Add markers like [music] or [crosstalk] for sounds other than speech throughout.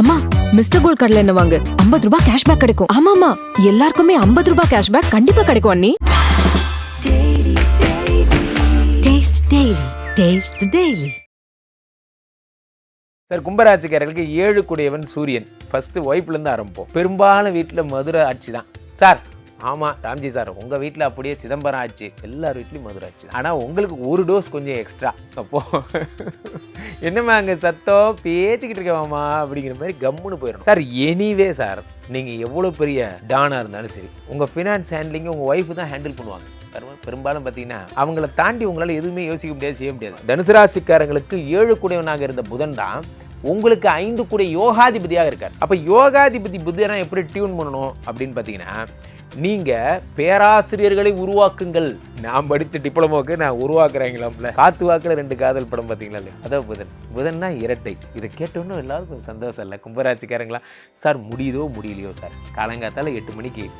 அம்மா mister gold கடலை எண்ணெய் வாங்கு? 50 ரூபாய் கேஷ்பேக் கிடைக்கும். ஆமாமா எல்லாருக்குமே 50 ரூபாய் கேஷ்பேக் கண்டிப்பா கிடைக்கும் அண்ணி. Taste Daily. Taste the Daily. Sir கும்பராசிக்காரர்களுக்கு ஏழு குடையவன் சூரியன் ஃபர்ஸ்ட் ஒய்ஃப்லேருந்து ஆரம்பிப்போம். பெரும்பாலும் வீட்டில் மதுரை ஆட்சி தான் சார் ஆமாம் ராம்ஜி சார் உங்கள் வீட்டில் அப்படியே சிதம்பரம் ஆச்சு எல்லார் வீட்லேயும் மதுரை ஆச்சு. ஆனால் உங்களுக்கு ஒரு டோஸ் கொஞ்சம் எக்ஸ்ட்ரா அப்போ என்னம்மா அங்கே சத்தம்? பேசிக்கிட்டு இருக்கவாமா அப்படிங்கிற மாதிரி கம்முன்னு போயிடணும். சார் எனிவே சார் நீங்கள் எவ்வளோ பெரிய டானாக இருந்தாலும் சரி உங்கள் ஃபினான்ஸ் ஹேண்ட்லிங்கை உங்கள் ஒய்ஃபு தான் ஹேண்டில் பண்ணுவாங்க. பெரும்பாலும் பார்த்தீங்கன்னா அவங்கள தாண்டி உங்களால் எதுவுமே யோசிக்க முடியாது செய்ய முடியாது. தனுசு ராசிக்காரங்களுக்கு ஏழு குடையவனாக இருந்த புதன் தான் உங்களுக்கு ஐந்து கூட யோகாதிபதியாக இருக்கார். அப்போ யோகாதிபதி புத்தனா எப்படி டியூன் பண்ணணும் அப்படின்னு பார்த்தீங்கன்னா நீங்கள் பேராசிரியர்களை உருவாக்குங்கள். நான் படித்த டிப்ளமோக்கு நான் உருவாக்குறேங்களாம்ல காத்து வாக்கில் ரெண்டு காதல் படம் பார்த்தீங்களா இல்லையா? அதான் புதன். புதன்னா இரட்டை. இதை கேட்டோன்னு எல்லாருக்கும் ஒரு சந்தோஷம் இல்லை. கும்பராசிக்காரங்களா? சார் முடியுதோ முடியலையோ சார்? காலங்காத்தால எட்டு மணிக்கு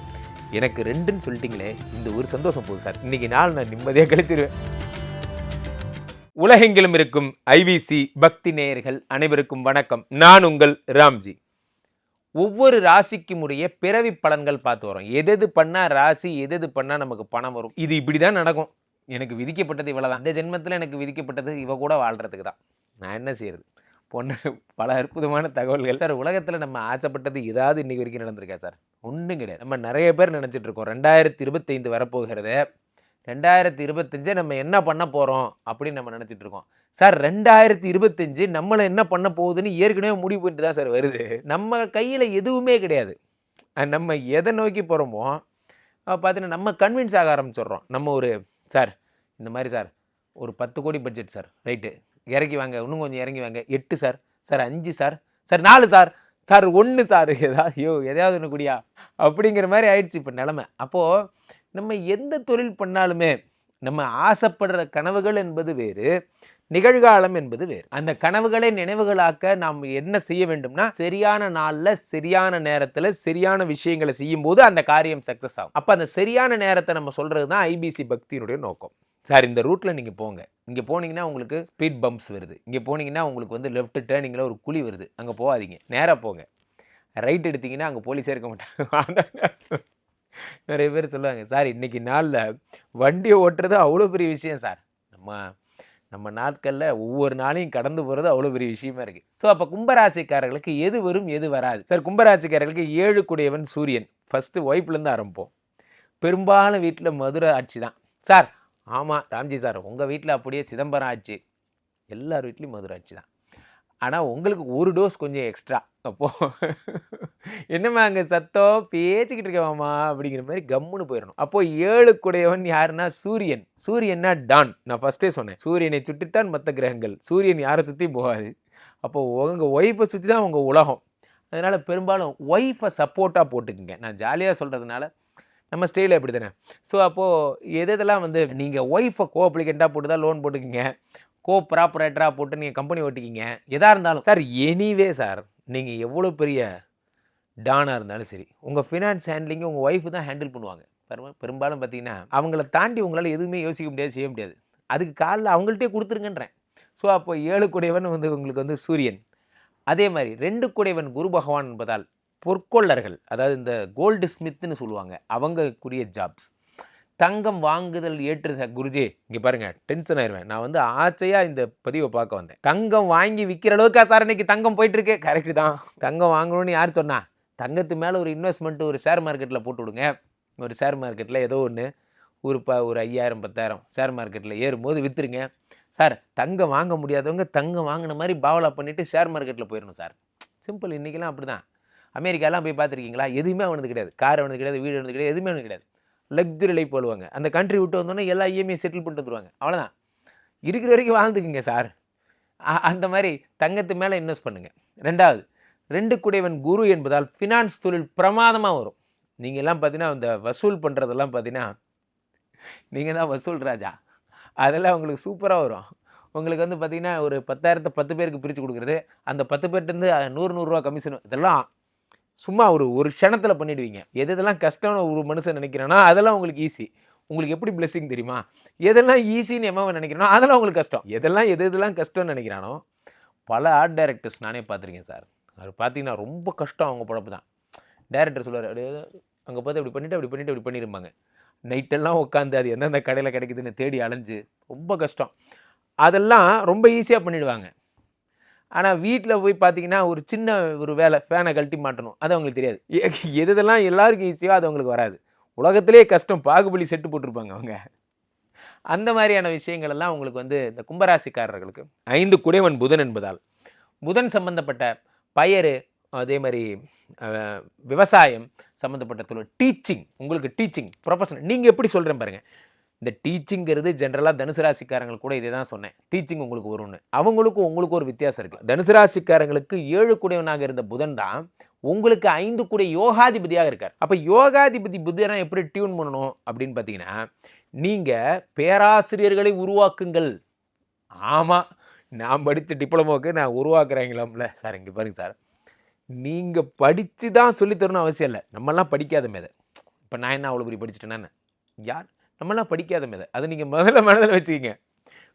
எனக்கு ரெண்டுன்னு சொல்லிட்டீங்களே. இந்த ஒரு சந்தோஷம் போதும் சார். இன்னைக்கு நாள் நான் நிம்மதியாக கழிச்சிருவேன். உலகெங்கிலும் இருக்கும் ஐபிசி பக்தி நேயர்கள் அனைவருக்கும் வணக்கம். நான் உங்கள் ராம்ஜி. ஒவ்வொரு ராசிக்கும் உடைய பிறவி பலன்கள் பார்த்து வரோம். எது பண்ணால் ராசி எது எது நமக்கு பணம் வரும்? இது இப்படி தான் நடக்கும். எனக்கு விதிக்கப்பட்டது இவ்வளவுதான். இந்த ஜென்மத்தில் எனக்கு விதிக்கப்பட்டது இவ கூட வாழ்கிறதுக்கு தான். நான் என்ன செய்யறது பொண்ணு பல அற்புதமான தகவல்கள். சார் உலகத்தில் நம்ம ஆசைப்பட்டது ஏதாவது இன்றைக்கி வரைக்கும் நடந்திருக்கா சார்? ஒன்றும் கிடையாது. நம்ம நிறைய பேர் நினச்சிட்டு இருக்கோம். ரெண்டாயிரத்தி இருபத்தைந்து வரப்போகிறத ரெண்டாயிரத்தி இருபத்தஞ்சை நம்ம என்ன பண்ண போகிறோம் அப்படின்னு நம்ம நினச்சிட்டு இருக்கோம். சார் ரெண்டாயிரத்தி இருபத்தஞ்சு நம்மளை என்ன பண்ண போகுதுன்னு ஏற்கனவே முடிவு பண்ணிட்டு தான் சார் வருது. நம்ம கையில் எதுவுமே கிடையாது. நம்ம எதை நோக்கி போகிறோமோ பார்த்தீங்கன்னா நம்ம கன்வின்ஸ் ஆக ஆரம்பிச்சிடுறோம். நம்ம ஒரு சார் இந்த மாதிரி சார் ஒரு பத்து கோடி பட்ஜெட் சார் ரைட்டு இறங்கி வாங்க இன்னும் கொஞ்சம் இறங்கி வாங்க. எட்டு சார் சார் அஞ்சு சார் சார் நாலு சார் சார் ஒன்று சார் ஏதாவது ஐயோ எதையாவது ஒன்று குடியா? அப்படிங்கிற மாதிரி ஆயிடுச்சு இப்போ நிலமை. அப்போது நம்ம எந்த தொழில் பண்ணாலுமே நம்ம ஆசைப்படுற கனவுகள் என்பது வேறு நிகழ்காலம் என்பது வேறு. அந்த கனவுகளை நினைவுகளாக்க நாம் என்ன செய்ய வேண்டும்னா சரியான நாளில் சரியான நேரத்தில் சரியான விஷயங்களை செய்யும்போது அந்த காரியம் சக்ஸஸ் ஆகும். அப்போ அந்த சரியான நேரத்தை நம்ம சொல்கிறது தான் ஐபிசி பக்தியினுடைய நோக்கம். சார் இந்த ரூட்டில் நீங்கள் போங்க. இங்கே போனீங்கன்னா உங்களுக்கு ஸ்பீட் பம்ப்ஸ் வருது. இங்கே போனீங்கன்னா உங்களுக்கு வந்து லெஃப்ட் டேர்னிங்கில் ஒரு குழி வருது. அங்கே போகாதீங்க. நேராக போங்க. ரைட் எடுத்தீங்கன்னா அங்கே போலீஸே இருக்க மாட்டாங்க. [laughs] நிறைய பேர் சொல்லுவாங்க சார் இன்னைக்கு நாளில் வண்டியை ஓட்டுறது அவ்வளோ பெரிய விஷயம் சார். நம்ம நம்ம நாட்களில் ஒவ்வொரு நாளையும் கடந்து போகிறது அவ்வளோ பெரிய விஷயமா இருக்குது ஸோ அப்போ கும்பராசிக்காரர்களுக்கு எது வரும் எது வராது? சார் கும்பராசிக்காரர்களுக்கு ஏழு குடையவன் சூரியன். ஃபஸ்ட்டு ஒய்ஃப்லேருந்து ஆரம்பிப்போம். பெரும்பாலும் வீட்டில் மதுரை ஆட்சி தான். சார் ஆமாம் ராம்ஜி சார் உங்கள் வீட்டில் அப்படியே சிதம்பரம் ஆட்சி. எல்லார் வீட்லேயும் மதுரை ஆட்சி தான். ஆனால் உங்களுக்கு ஒரு டோஸ் கொஞ்சம் எக்ஸ்ட்ரா அப்போது என்னம்மா அங்கே சத்தம்? பேச்சுக்கிட்டு இருக்கவாமா அப்படிங்கிற மாதிரி கம்முன்னு போயிடணும் அப்போது ஏழு குடையவன் யாருன்னா சூரியன். சூரியன்னா டான். நான் ஃபஸ்ட்டே சொன்னேன். சூரியனை சுற்றித்தான் மற்ற கிரகங்கள். சூரியன் யாரை சுற்றியும் போகாது. அப்போது உங்கள் ஒய்ஃபை சுற்றி தான் உங்கள் உலகம். அதனால் பெரும்பாலும் ஒய்ஃபை சப்போர்ட்டாக போட்டுக்குங்க. நான் ஜாலியாக சொல்கிறதுனால நம்ம ஸ்டேயில் அப்படி தானே ஸோ அப்போது எது எதெல்லாம் வந்து நீங்கள் ஒய்ஃபை கோ அப்ளிகண்ட்டாக போட்டு தான் லோன் போட்டுக்கிங்க. கோ ப்ராப்பரேட்டராக போட்டு நீங்கள் கம்பெனி ஓட்டிக்கிங்க. எதாக இருந்தாலும். சார் எனிவே சார் நீங்கள் எவ்வளோ பெரிய டானாக இருந்தாலும் சரி உங்கள் ஃபினான்ஸ் ஹேண்ட்லிங்கை உங்கள் ஒய்ஃபு தான் ஹேண்டில் பண்ணுவாங்க. பெரும்ப பெரும்பாலும் பார்த்தீங்கன்னா அவங்கள தாண்டி உங்களால் எதுவுமே யோசிக்க முடியாது செய்ய முடியாது. அதுக்கு காலில் அவங்கள்ட்டே கொடுத்துருங்கன்றேன். ஸோ அப்போ ஏழு குடையவன் வந்து உங்களுக்கு வந்து சூரியன். அதே மாதிரி ரெண்டு குடைவன் குரு பகவான் என்பதால் பொற்கொள்ளர்கள் அதாவது இந்த கோல்டு ஸ்மித்னு சொல்லுவாங்க அவங்களுக்குரிய ஜாப்ஸ் தங்கம் வாங்குதல் ஏற்று குருஜி. இங்கே பாருங்க டென்ஷன் ஆயிடுவேன் நான் வந்து ஆச்சையாக இந்த பதிவை பார்க்க வந்தேன். தங்கம் வாங்கி விற்கிற அளவுக்கா சார் இன்னைக்கு தங்கம் போயிட்டு இருக்கு கரெக்டு தான். தங்கம் வாங்கணும்னு யார் சொன்னா தங்கத்து மேலே ஒரு இன்வெஸ்ட்மெண்ட் ஒரு ஷேர் மார்க்கெட்டில் போட்டு விடுங்க. ஒரு ஷேர் மார்க்கெட்டில் ஏதோ ஒன்று ஒரு ப ஒரு ஐயாயிரம் பத்தாயிரம் ஷேர் மார்க்கெட்டில் ஏறும்போது விற்றுருங்க சார் தங்கம் வாங்க முடியாதவங்க தங்கம் வாங்கின மாதிரி பாவலா பண்ணிவிட்டு ஷேர் மார்க்கெட்டில் போயிடணும் சார். சிம்பிள் இன்றைக்கெல்லாம் அப்படி தான் அமெரிக்காலாம் போய் பார்த்துருக்கீங்களா? எதுவுமே அவனுக்கு கிடையாது. கார் அவனுக்கு கிடையாது வீடு அவனுக்கு கிடையாது எதுவுமே அவனுக்கு கிடையாது. லக்ஸுரி லைஃப் போடுவாங்க. அந்த கண்ட்ரி விட்டு வந்தோன்னே எல்லா இஎம்ஐ செட்டில் பண்ணிட்டு வந்துருவாங்க. அவ்வளோதான் இருக்கிற வரைக்கும் வாழ்ந்துக்குங்க சார். அந்த மாதிரி தங்கத்து மேலே இன்வெஸ்ட் பண்ணுங்கள் ரெண்டாவது ரெண்டு குடைவன் குரு என்பதால் ஃபினான்ஸ் தொழில் பிரமாதமாக வரும். நீங்க எல்லாம் பார்த்தீங்கன்னா இந்த வசூல் பண்ணுறதெல்லாம் பார்த்தீங்கன்னா நீங்கள் தான் வசூல் ராஜா. அதெல்லாம் உங்களுக்கு சூப்பராக வரும். உங்களுக்கு வந்து பார்த்திங்கன்னா ஒரு பத்தாயிரத்தை பத்து பேருக்கு பிரித்து கொடுக்குறது. அந்த பத்து பேர்ட்டேருந்து நூறு நூறுரூவா கமிஷன் இதெல்லாம் சும்மா ஒரு ஒரு க்ஷணத்தில் பண்ணிடுவீங்க. எது எதெல்லாம் கஷ்டம்னு ஒரு மனுஷன் நினைக்கிறானோ அதெல்லாம் உங்களுக்கு ஈஸி உங்களுக்கு எப்படி blessing தெரியுமா? எதெல்லாம் ஈஸின்னு எம்மாவை நினைக்கிறானோ அதெல்லாம் உங்களுக்கு கஷ்டம். எதெல்லாம் எது எதெல்லாம் கஷ்டம்னு நினைக்கிறானோ பல ஆர்ட் டைரக்டர்ஸ் நானே பார்த்துருக்கேன் சார். அவர் பார்த்தீங்கன்னா ரொம்ப கஷ்டம் அவங்க பழப்பு தான். டேரக்டர் சொல்லுவார் அப்படியே அங்கே பார்த்து அப்படி பண்ணிவிட்டு அப்படி பண்ணிவிட்டு அப்படி பண்ணியிருப்பாங்க நைட்டெல்லாம் உட்காந்து அது எந்தெந்த கடையில் கிடைக்குதுன்னு தேடி அலைஞ்சு ரொம்ப கஷ்டம். அதெல்லாம் ரொம்ப ஈஸியாக பண்ணிவிடுவாங்க ஆனால் வீட்டில் போய் பார்த்தீங்கன்னா ஒரு சின்ன ஒரு வேலை ஃபேனை கழட்டி மாட்டணும். அது அவங்களுக்கு தெரியாது. எது எதெல்லாம் எல்லாருக்கும் ஈஸியோ அது அவங்களுக்கு வராது. உலகத்திலே கஷ்டம் பாகுபலி செட்டு போட்டிருப்பாங்க அவங்க. அந்த மாதிரியான விஷயங்கள் எல்லாம் உங்களுக்கு வந்து இந்த கும்பராசிக்காரர்களுக்கு. ஐந்து குடைவன் புதன் என்பதால். புதன் சம்பந்தப்பட்ட பயறு அதே மாதிரி விவசாயம் சம்மந்தப்பட்ட தொழில் டீச்சிங் உங்களுக்கு டீச்சிங் ப்ரொஃபஷனல் நீங்கள் எப்படி சொல்கிறேன் பாருங்கள் இந்த டீச்சிங்கிறது ஜென்ரலாக தனுசு ராசிக்காரங்களுக்கு கூட இதே தான் சொன்னேன். டீச்சிங் உங்களுக்கு வரும்னு அவங்களுக்கும் உங்களுக்கு ஒரு வித்தியாசம் இருக்குது தனுசு ராசிக்காரங்களுக்கு ஏழு குடையவனாக இருந்த புதன் தான் உங்களுக்கு ஐந்து கூட யோகாதிபதியாக இருக்கார். அப்போ யோகாதிபதி புதனை எப்படி டியூன் பண்ணணும் அப்படின்னு பார்த்தீங்கன்னா நீங்கள் பேராசிரியர்களை உருவாக்குங்கள். ஆமாம் நான் படித்த டிப்ளமோக்கு நான் உருவாக்குறேங்களாம்ல. சார் இங்கே பாருங்க சார். நீங்கள் படித்து தான் சொல்லித்தரணும் அவசியம் இல்லை. நம்மலாம் படிக்காத மேதை இப்போ நான் என்ன அவ்வளோ பெரிய படிச்சுட்டேன்னா யார்? நம்மலாம் படிக்காத மேதை அதை நீங்கள் முதல்ல [laughs] மனதில் வச்சுக்கிங்க.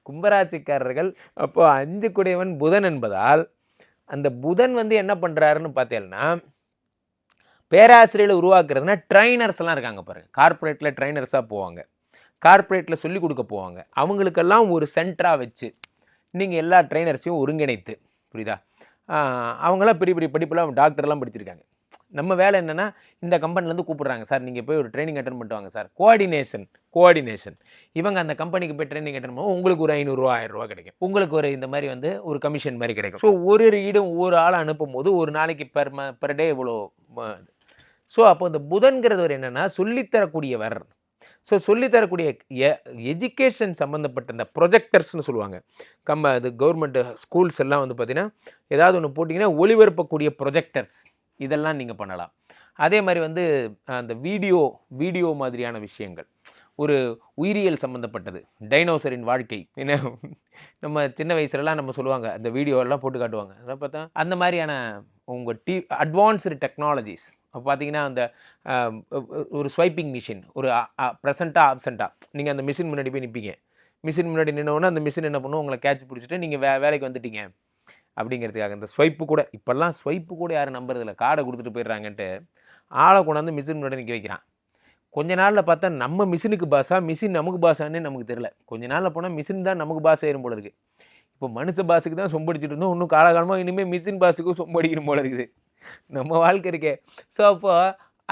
கும்பராசிக்காரர்கள் அப்போது அஞ்சு குடையவன் புதன் என்பதால் அந்த புதன் வந்து என்ன பண்ணுறாருன்னு பார்த்தீங்கன்னா பேராசிரியர்களை உருவாக்குறதுனா ட்ரைனர்ஸ்லாம் இருக்காங்க பாருங்கள் கார்ப்பரேட்டில் ட்ரைனர்ஸாக போவாங்க. கார்ப்பரேட்டில் சொல்லிக் கொடுக்க போவாங்க. அவங்களுக்கெல்லாம் ஒரு சென்டராக வச்சு நீங்கள் எல்லா ட்ரைனர்ஸையும் ஒருங்கிணைத்து புரியுதா? அவங்களாம் பெரிய பெரிய படிப்பெல்லாம் டாக்டர்லாம் படிச்சிருக்காங்க. நம்ம வேலை என்னென்னா இந்த கம்பெனிலேருந்து கூப்பிடுறாங்க. சார் நீங்கள் போய் ஒரு ட்ரைனிங் அட்டன் பண்ணிட்டு சார். கோஆர்டினேஷன் கோஆர்டினேஷன் இவங்க அந்த கம்பெனிக்கு போய் ட்ரைனிங் அட்டன் பண்ணுவோம் உங்களுக்கு ஒரு ஐநூறுரூவா ஆயிரரூவா கிடைக்கும். உங்களுக்கு ஒரு இந்த மாதிரி வந்து ஒரு கமிஷன் மாதிரி கிடைக்கும். ஸோ ஒரு ஈடும் ஒரு ஆள் அனுப்பும் போது ஒரு நாளைக்கு பெர் ம பெர் டே இவ்வளோ ஸோ அப்போ இந்த புதன்கிறவர் என்னென்னா சொல்லித்தரக்கூடியவர். ஸோ சொல்லித்தரக்கூடிய எஜுகேஷன் சம்மந்தப்பட்ட இந்த ப்ரொஜெக்டர்ஸ்னு சொல்லுவாங்க. கம்ம அது கவர்மெண்ட் ஸ்கூல்ஸ் எல்லாம் வந்து பார்த்திங்கன்னா ஏதாவது ஒன்று போட்டிங்கன்னா ஒளிபரப்பக்கூடிய ப்ரொஜெக்டர்ஸ் இதெல்லாம் நீங்கள் பண்ணலாம். அதே மாதிரி வந்து அந்த வீடியோ வீடியோ மாதிரியான விஷயங்கள். ஒரு உயிரியல் சம்மந்தப்பட்டது டைனோசரின் வாழ்க்கை. என்ன நம்ம சின்ன வயசுலலாம் நம்ம சொல்லுவாங்க அந்த வீடியோ எல்லாம் போட்டு காட்டுவாங்க. அதை பார்த்தா அந்த மாதிரியான உங்கள் டி அட்வான்ஸ்டு டெக்னாலஜிஸ் அப்போ பார்த்தீங்கன்னா அந்த ஒரு ஸ்வைப்பிங் மிஷின் ஒரு ப்ரெசண்ட்டாக ஆப்சண்ட்டாக நீங்கள் அந்த மிஷின் முன்னாடி போய் நிற்பீங்க மிஷின் முன்னாடி நின்னோன்னா அந்த மிஷின் என்ன பண்ணுவோம் உங்களை கேட்ச் பிடிச்சிட்டு நீங்கள் வே வேலைக்கு வந்துட்டீங்க. அப்படிங்கிறதுக்காக இந்த ஸ்வைப்பு கூட இப்போல்லாம் ஸ்வைப்பு கூட யாரும் நம்புறதில்ல. கார்டை கொடுத்துட்டு போயிடுறாங்கன்ட்டு ஆளை கொண்டாந்து மிஷின் முன்னாடி நிற்க வைக்கிறான். கொஞ்ச நாளில் பார்த்தா நம்ம மிஷினுக்கு பாஸா மிஷின் நமக்கு பாஸானே நமக்கு தெரியல. கொஞ்ச நாளில் போனால் மிஷின் தான் நமக்கு பாஸ் ஆயிரும் போல இருக்குது இப்போ மனுஷ பாஸுக்கு தான் சொம்படிச்சுட்டு இருந்தோம். இன்னும் காலகாலமாக இனிமேல் மிஷின் பாஸுக்கும் சொம்படிக்கணும் போல இருக்குது. நம்ம வாழ்க்கை இருக்கே. ஸோ அப்போ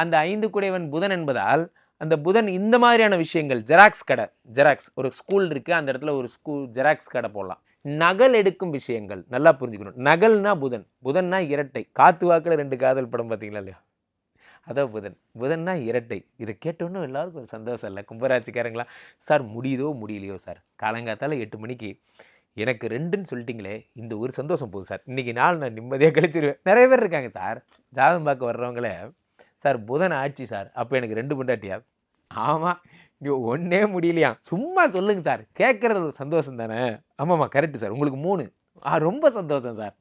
அந்த ஐந்து குடைவன் புதன் என்பதால் அந்த புதன் இந்த மாதிரியான விஷயங்கள் ஜெராக்ஸ் கடை ஜெராக்ஸ் ஒரு ஸ்கூல் இருக்குது அந்த இடத்துல ஒரு ஸ்கூல் ஜெராக்ஸ் கடை போடலாம். நகல் எடுக்கும் விஷயங்கள். நல்லா புரிஞ்சுக்கணும். நகல்னா புதன். புதன்னா இரட்டை. காத்து வாக்கில் ரெண்டு காதல் படம் பார்த்தீங்களா இல்லையா? அதான் புதன். புதன்னா இரட்டை. இதை கேட்டோன்னு எல்லாருக்கும் ஒரு சந்தோஷம் இல்லை. கும்பராட்சிக்காரங்களா சார் முடியுதோ முடியலையோ சார்? காலங்காத்தால் எட்டு மணிக்கு எனக்கு ரெண்டுன்னு சொல்லிட்டீங்களே. இந்த ஒரு சந்தோஷம் போகுது சார். இன்றைக்கி நாள் நான் நிம்மதியாக கழிச்சிருவேன். நிறைய பேர் இருக்காங்க சார். ஜாதகம் பார்க்க வர்றவங்களே சார் புதன் ஆட்சி சார். அப்போ எனக்கு ரெண்டு பொண்டாட்டியா? ஆமாம் ஐயோ ஒன்றே முடியலையா? சும்மா சொல்லுங்க சார். கேட்குறது ஒரு சந்தோஷம் தானே? ஆமாம்மா கரெக்டு சார். உங்களுக்கு மூணு. ஆ ரொம்ப சந்தோஷம் சார்.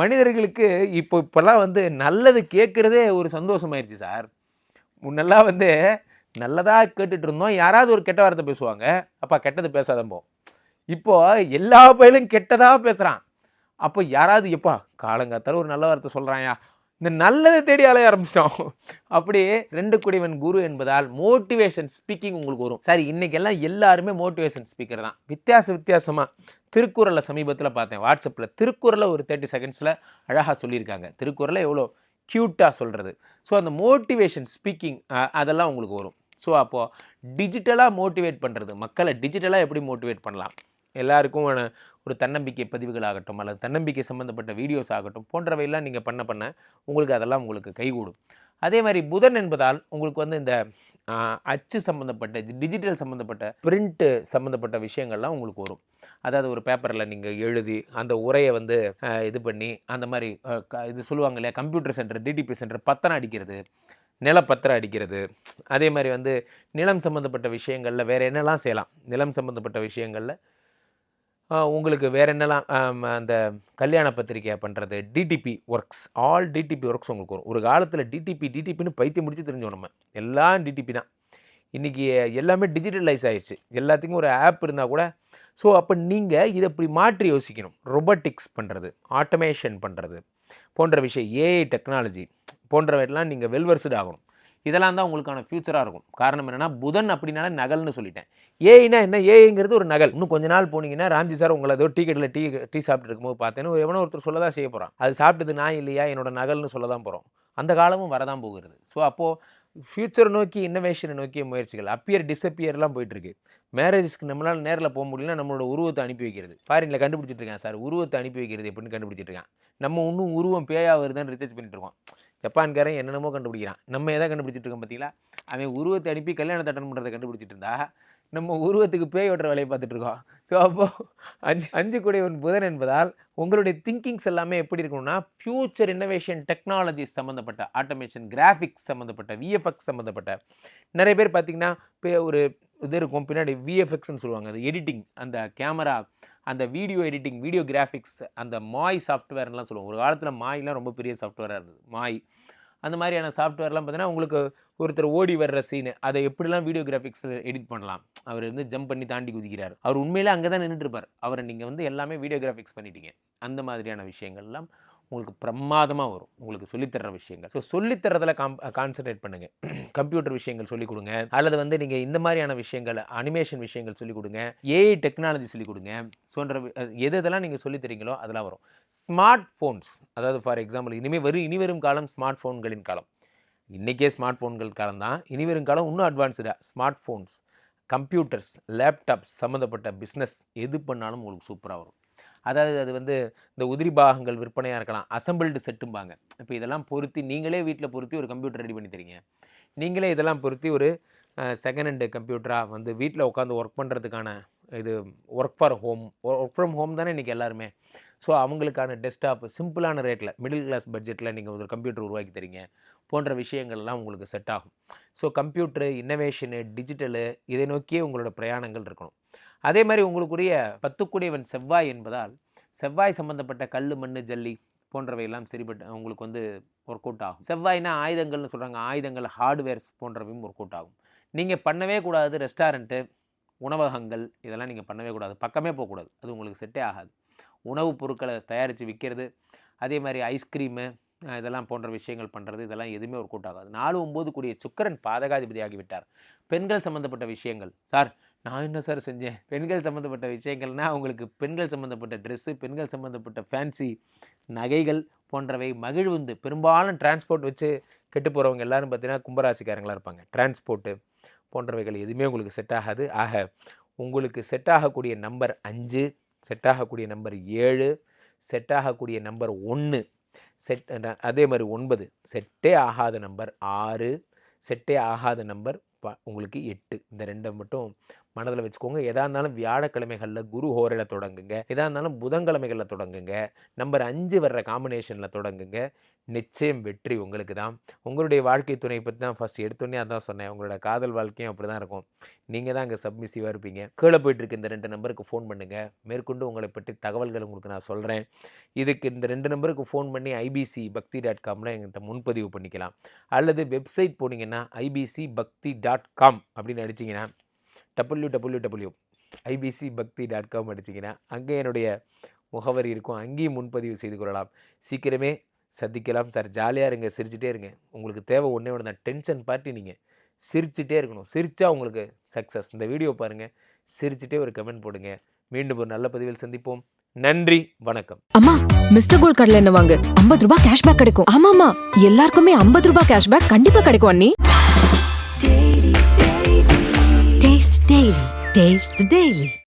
மனிதர்களுக்கு இப்போ இப்போல்லாம் வந்து நல்லது கேட்குறதே ஒரு சந்தோஷமாயிருச்சு சார். முன்னெல்லாம் வந்து நல்லதாக கேட்டுட்டு இருந்தோம் யாராவது ஒரு கெட்ட வார்த்தை பேசுவாங்க. அப்பா கெட்டது பேசாதம்போ. இப்போ எல்லா பயிலும் கெட்டதாக பேசுகிறான் அப்போ யாராவது எப்பா காலங்காத்தால ஒரு நல்ல வார்த்தை சொல்கிறாயா இந்த நல்லதை தேடி அலைய ஆரம்பிச்சிட்டோம். அப்படியே ரெண்டு குடிவன் குரு என்பதால் மோட்டிவேஷன் ஸ்பீக்கிங் உங்களுக்கு வரும். சரி இன்னைக்கெல்லாம் எல்லாருமே மோட்டிவேஷன் ஸ்பீக்கர் தான். வித்தியாச வித்தியாசமாக திருக்குறளை சமீபத்தில் பார்த்தேன். வாட்ஸ்அப்பில் திருக்குறளை ஒரு தேர்ட்டி செகண்ட்ஸில் அழகாக சொல்லியிருக்காங்க. திருக்குறளை எவ்வளோ க்யூட்டாக சொல்கிறது ஸோ அந்த மோட்டிவேஷன் ஸ்பீக்கிங் அதெல்லாம் உங்களுக்கு வரும். ஸோ அப்போது டிஜிட்டலாக மோட்டிவேட் பண்ணுறது மக்களை டிஜிட்டலாக எப்படி மோட்டிவேட் பண்ணலாம்? எல்லாருக்கும் ஒரு- தன்னம்பிக்கை பதிவுகள் ஆகட்டும் அல்லது தன்னம்பிக்கை சம்மந்தப்பட்ட வீடியோஸ் ஆகட்டும் போன்றவையெல்லாம் நீங்கள் பண்ண பண்ண உங்களுக்கு அதெல்லாம் உங்களுக்கு கைகூடும். அதே மாதிரி புதன் என்பதால் உங்களுக்கு வந்து இந்த அச்சு சம்மந்தப்பட்ட டிஜிட்டல் சம்மந்தப்பட்ட பிரிண்ட்டு சம்மந்தப்பட்ட விஷயங்கள்லாம் உங்களுக்கு வரும். அதாவது ஒரு பேப்பரில் நீங்கள் எழுதி அந்த உரையை வந்து இது பண்ணி அந்த மாதிரி க- இது சொல்லுவாங்க இல்லையா கம்ப்யூட்டர் சென்டர் டிடிபி சென்டர் பத்திரம் அடிக்கிறது நிலப்பத்திரம் அடிக்கிறது. அதே மாதிரி வந்து நிலம் சம்மந்தப்பட்ட விஷயங்களில் வேறு என்னெல்லாம் செய்யலாம்? நிலம் சம்மந்தப்பட்ட விஷயங்களில் உங்களுக்கு வேறு என்னெல்லாம் அந்த கல்யாண பத்திரிக்கை பண்ணுறது DTP works all DTP works உங்களுக்கு வரும். ஒரு காலத்தில் டிடிபி டிடிபின்னு பைத்தியம் முடிச்சு தெரிஞ்சோம் நம்ம. எல்லாம் டிடிபி தான். இன்றைக்கி எல்லாமே டிஜிட்டலைஸ் ஆகிடுச்சு எல்லாத்துக்கும் ஒரு ஆப் இருந்தால் கூட. ஸோ அப்போ நீங்கள் இதை இப்படி மாற்றி யோசிக்கணும். ரொபோட்டிக்ஸ் பண்ணுறது ஆட்டோமேஷன் பண்ணுறது போன்ற விஷயம் ஏஐ டெக்னாலஜி போன்றவற்றெல்லாம் நீங்கள் வெல்வர்ஸ்டு ஆகணும். இதெல்லாம் தான் உங்களுக்கான ஃபியூச்சராக இருக்கும். காரணம் என்னென்னா புதன் அப்படின்னா நகல்னு சொல்லிட்டேன். ஏஐனா என்ன? ஏஐங்கிறது ஒரு நகல். இன்னும் கொஞ்ச நாள் போனீங்கன்னா ராம்ஜி சார் உங்களை ஏதோ டீ கடையில் டீ டீ சாப்பிட்டு இருக்கும்போது பார்த்தேன்னு எவனோ ஒருத்தர் சொல்ல தான் செய்ய போகிறான் அது சாப்பிட்டது நான் இல்லையா? என்னோட நகல்னு சொல்ல தான் போகிறோம் அந்த காலமும் வரதான் போகிறது. ஸோ அப்போது ஃப்யூச்சர் நோக்கி இன்னோவேஷனை நோக்கிய முயற்சிகள் அப்பியர் டிஸப்பியர்லாம் போயிட்டுருக்கு. மேரேஜஸ்க்கு நம்மளால் நேரில் போக முடியலன்னா நம்மளோட உருவத்தை அனுப்பி வைக்கிறது. ஃபாரினில் கண்டுபிடிச்சிட்டு இருக்கான் சார் உருவத்தை அனுப்பி வைக்கிறது எப்படின்னு கண்டுபிடிச்சிட்டு இருக்கான்? நம்ம இன்னும் உருவம் பேயா வருதுன்னு ரிசர்ச் பண்ணிட்டு இருக்கோம். ஜப்பான்காரன் என்னென்னமோ கண்டுபிடிக்கிறான். நம்ம எதை கண்டுபிடிச்சிட்டு இருக்கோம் பார்த்தீங்களா? அவன் உருவத்தை அனுப்பி கல்யாணத்தை அட்டன் பண்ணுறதை கண்டுபிடிச்சிட்டு இருந்தா நம்ம உருவத்துக்கு பேய் ஓட்டுற வேலையை பார்த்துட்டு இருக்கோம். ஸோ அப்போது அஞ்சு அஞ்சு கூடியவன் புதன் என்பதால் உங்களுடைய திங்கிங்ஸ் எல்லாமே எப்படி இருக்கணும்னா ஃபியூச்சர் இன்னோவேஷன் டெக்னாலஜி சம்மந்தப்பட்ட ஆட்டோமேஷன் கிராஃபிக்ஸ் சம்மந்தப்பட்ட விஎஃப்எக்ஸ் சம்மந்தப்பட்ட நிறைய பேர் பார்த்தீங்கன்னா இப்போ ஒரு இது இருக்கும். பின்னாடி விஎஃப்எக்ஸ்னு சொல்லுவாங்க. அது எடிட்டிங் அந்த கேமரா அந்த வீடியோ எடிட்டிங் வீடியோ கிராஃபிக்ஸ் அந்த மாய் சாஃப்ட்வேர்லாம் சொல்லுவோம். ஒரு காலத்தில் மாய்லாம் ரொம்ப பெரிய சாஃப்ட்வேராக இருந்தது. மாய். அந்த மாதிரியான சாஃப்ட்வேர்லாம் பார்த்தீங்கன்னா உங்களுக்கு ஒருத்தர் ஓடி வர்ற சீனு அதை எப்படிலாம் வீடியோ கிராஃபிக்ஸில் எடிட் பண்ணலாம் அவர் வந்து ஜம்ப் பண்ணி தாண்டி குதிக்கிறார். அவர் உண்மையிலே அங்கே தான் நின்றுட்டுருப்பார் அவரை நீங்கள் வந்து எல்லாமே வீடியோ கிராஃபிக்ஸ் பண்ணிட்டீங்க. அந்த மாதிரியான விஷயங்கள்லாம் உங்களுக்கு பிரமாதமாக வரும். உங்களுக்கு சொல்லித்தர விஷயங்கள். ஸோ சொல்லித்தரதில் காம் கான்சன்ட்ரேட் பண்ணுங்கள் கம்ப்யூட்டர் விஷயங்கள் சொல்லிக் கொடுங்க. அல்லது வந்து நீங்கள் இந்த மாதிரியான விஷயங்கள் அனிமேஷன் விஷயங்கள் சொல்லிக் கொடுங்க. ஏஐ டெக்னாலஜி சொல்லிக் கொடுங்க. போன்ற எது இதெல்லாம் நீங்கள் சொல்லித் தரீங்களோ அதெல்லாம் வரும். ஸ்மார்ட் ஃபோன்ஸ் அதாவது ஃபார் எக்ஸாம்பிள் இனிமேல் வரும் இனி வரும் காலம் ஸ்மார்ட் ஃபோன்களின் காலம். இன்றைக்கே ஸ்மார்ட் ஃபோன்கள் காலம் தான். இனி வரும் காலம் இன்னும் அட்வான்ஸ்டாக ஸ்மார்ட் ஃபோன்ஸ் கம்ப்யூட்டர்ஸ் லேப்டாப்ஸ் சம்மந்தப்பட்ட பிஸ்னஸ் எது பண்ணாலும் உங்களுக்கு சூப்பராக வரும். அதாவது அது வந்து இந்த உதிரி பாகங்கள் விற்பனையாக இருக்கலாம் அசம்பிள்டு செட்டும்பாங்க. இப்போ இதெல்லாம் பொருத்தி நீங்களே வீட்டில் பொருத்தி ஒரு கம்ப்யூட்டர் ரெடி பண்ணி தரீங்க. நீங்களே இதெல்லாம் பொருத்தி ஒரு செகண்ட் ஹேண்டு கம்ப்யூட்டராக வந்து வீட்டில் உட்காந்து ஒர்க் பண்ணுறதுக்கான இது work for home work from home தானே இன்றைக்கி எல்லாருமே. ஸோ அவங்களுக்கான டெஸ்க்டாப் சிம்பிளான ரேட்டில் மிடில் கிளாஸ் பட்ஜெட்டில் நீங்கள் ஒரு கம்ப்யூட்டர் உருவாக்கி தரீங்க போன்ற விஷயங்கள்லாம் உங்களுக்கு செட் ஆகும். ஸோ கம்ப்யூட்டரு இன்னோவேஷனு டிஜிட்டலு இதை நோக்கியே உங்களோட பிரயாணங்கள் இருக்கணும். அதே மாதிரி உங்களுக்குரிய பத்துக்குடையவன் செவ்வாய் என்பதால் செவ்வாய் சம்பந்தப்பட்ட கல் மண் ஜல்லி போன்றவையெல்லாம் சரிபட்டு உங்களுக்கு வந்து ஒர்க் அவுட் ஆகும். செவ்வாய்னா ஆயுதங்கள்னு சொல்கிறாங்க ஆயுதங்கள் ஹார்ட்வேர்ஸ் போன்றவையும் ஒர்க் அவுட் ஆகும். நீங்கள் பண்ணவே கூடாது ரெஸ்டாரண்ட்டு உணவகங்கள் இதெல்லாம் நீங்கள் பண்ணவே கூடாது. பக்கமே போகக்கூடாது அது உங்களுக்கு செட்டே ஆகாது. உணவுப் பொருட்களை தயாரித்து விற்கிறது அதே மாதிரி ஐஸ்கிரீமு இதெல்லாம் போன்ற விஷயங்கள் பண்ணுறது இதெல்லாம் எதுவுமே ஒர்க் அவுட் ஆகாது. நாலு ஒம்பது கூடிய சுக்கரன் பாதகாதிபதி ஆகிவிட்டார் பெண்கள் சம்மந்தப்பட்ட விஷயங்கள். சார் நான் என்ன சார் செஞ்சேன்? பெண்கள் சம்மந்தப்பட்ட விஷயங்கள்னால் உங்களுக்கு பெண்கள் சம்மந்தப்பட்ட ட்ரெஸ்ஸு பெண்கள் சம்மந்தப்பட்ட ஃபேன்சி நகைகள் போன்றவை மகிழ்வுந்து பெரும்பாலும் டிரான்ஸ்போர்ட் வச்சு கெட்டு போகிறவங்க எல்லாரும் பார்த்தீங்கன்னா கும்பராசிக்காரங்களாக இருப்பாங்க. டிரான்ஸ்போர்ட்டு போன்றவைகள் எதுவுமே உங்களுக்கு செட் ஆகாது. ஆக உங்களுக்கு செட் ஆகக்கூடிய நம்பர் அஞ்சு செட் ஆகக்கூடிய நம்பர் ஏழு செட் ஆகக்கூடிய நம்பர் ஒன்று செட் அதே மாதிரி ஒன்பது. செட்டே ஆகாத நம்பர் ஆறு செட்டே ஆகாத நம்பர் ப உங்களுக்கு எட்டு. இந்த ரெண்டை மட்டும் மனதில் வச்சுக்கோங்க. எதா இருந்தாலும் வியாழக்கிழமைகளில் குரு ஹோரையில் தொடங்குங்க. எதா இருந்தாலும் புதன்கிழமைகளில் தொடங்குங்க. நம்பர் அஞ்சு வர்ற காம்பினேஷனில் தொடங்குங்க. நிச்சயம் வெற்றி உங்களுக்கு தான். உங்களுடைய வாழ்க்கை துணை பற்றி தான் ஃபஸ்ட் எடுத்தோன்னே அதான் சொன்னேன். உங்களோட காதல் வாழ்க்கையும் அப்படி தான் இருக்கும். நீங்கள் தான் அங்கே சப்மிசிவாக இருப்பீங்க. கீழே போயிட்டுருக்கு இந்த ரெண்டு நம்பருக்கு ஃபோன் பண்ணுங்கள் மேற்கொண்டு உங்களை பற்றி தகவல்கள் உங்களுக்கு நான் சொல்கிறேன் இதுக்கு இந்த ரெண்டு நம்பருக்கு ஃபோன் பண்ணி ஐபிசி பக்தி டாட் காமில் எங்கள்கிட்ட முன்பதிவு பண்ணிக்கலாம். அல்லது வெப்சைட் போனீங்கன்னா ஐபிசி பக்தி டாட் காம் அப்படின்னு அடிச்சிங்கன்னா W W W IBC Bhakti dot com அடிச்சிங்கன்னா அங்கே என்னுடைய முகவரி இருக்கும். அங்கேயும் முன்பதிவு செய்து கொள்ளலாம். சீக்கிரமே சந்திக்கலாம் சார். ஜாலியாக இருங்க. சிரிச்சிட்டே இருங்க. உங்களுக்கு தேவை ஒன்றே ஒன்று தான். டென்ஷன் பார்ட்டி நீங்கள் சிரிச்சிட்டே இருக்கணும். சிரித்தா உங்களுக்கு சக்ஸஸ் இந்த வீடியோ பாருங்கள் சிரிச்சிட்டே ஒரு கமெண்ட் போடுங்க. மீண்டும் ஒரு நல்ல பதிவில் சந்திப்போம். நன்றி. வணக்கம். அம்மா மிஸ்டர் கோல் கடல என்ன வாங்க? ஐம்பது ரூபாய் கேஷ்பேக் கிடைக்கும். ஆமாமா எல்லாருக்குமே ஐம்பது ரூபாய் கேஷ்பேக் கண்டிப்பா கிடைக்கும் அண்ணி. Taste the Daily.